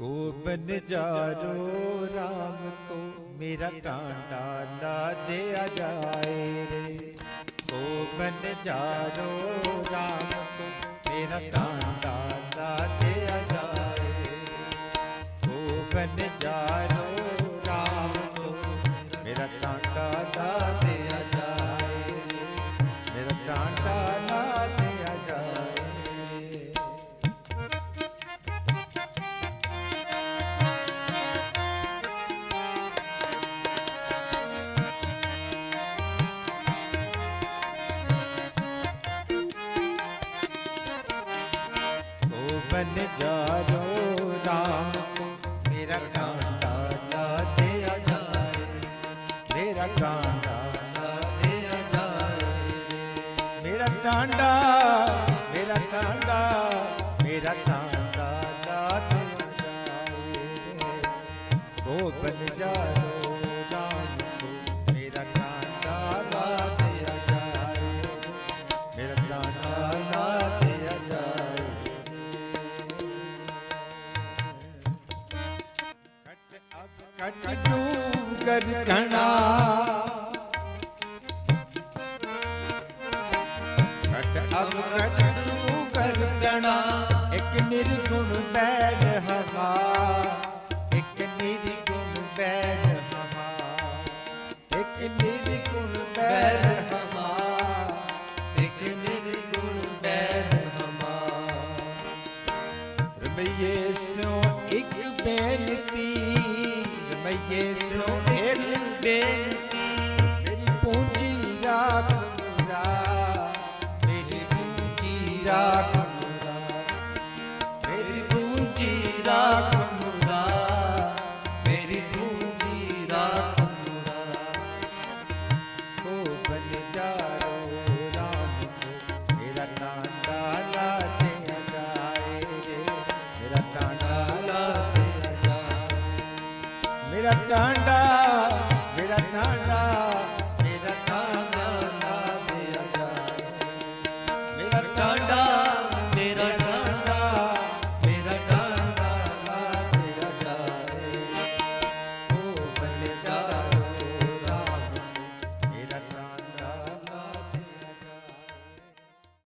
गोबन जारो राम को मेरा टांडा ला दिया जाए रे गोबन जारो राम को मेरा टांडा ला दिया जाए गोबन जारो ਬਨ ਜਾਓ ਰਾਮ ਕੋ। ਮੇਰਾ ਕਾਂਡਾ ਲਾ ਦੇ ਆ ਜਾਏ। ਮੇਰਾ ਕਾਂਡਾ ਲਾ ਦੇ ਆ ਜਾਏ। ਮੇਰਾ ਕਾਂਡਾ ਮੇਰਾ ਕਾਂਡਾ ਮੇਰਾ ਕਾਂਡਾ ਲਾ ਦੇ ਆ ਜਾਏ। ਉਹ ਬਨ ਜਾਓ ਕਟੂ ਕਰਕਣਾ ਕਟ ਅਬ ਕਟੂ ਕਰਕਣਾ ਇੱਕ ਨਿਰਗੁਣ ਬੈਲ ਹਮਾ ਇੱਕ ਨਿਰਗੁਣ ਬੈਲ ਹਮਾ ਇੱਕ ਨਿਰਗੁਣ ਬੇਨਤੀ। ਮੇਰੀ ਪੂੰਜੀ ਰਾਖ ਮੁਰਾ, ਮੇਰੀ ਪੂੰਜੀ ਰਾਖ ਮੁਰਾ। ਲਾ ਤੇ ਜਾਏ ਰੇ ਮੇਰਾ ਲਾ ਤੇ ਜਾਏ ਮੇਰਾ ਟਾਂਡਾ રતના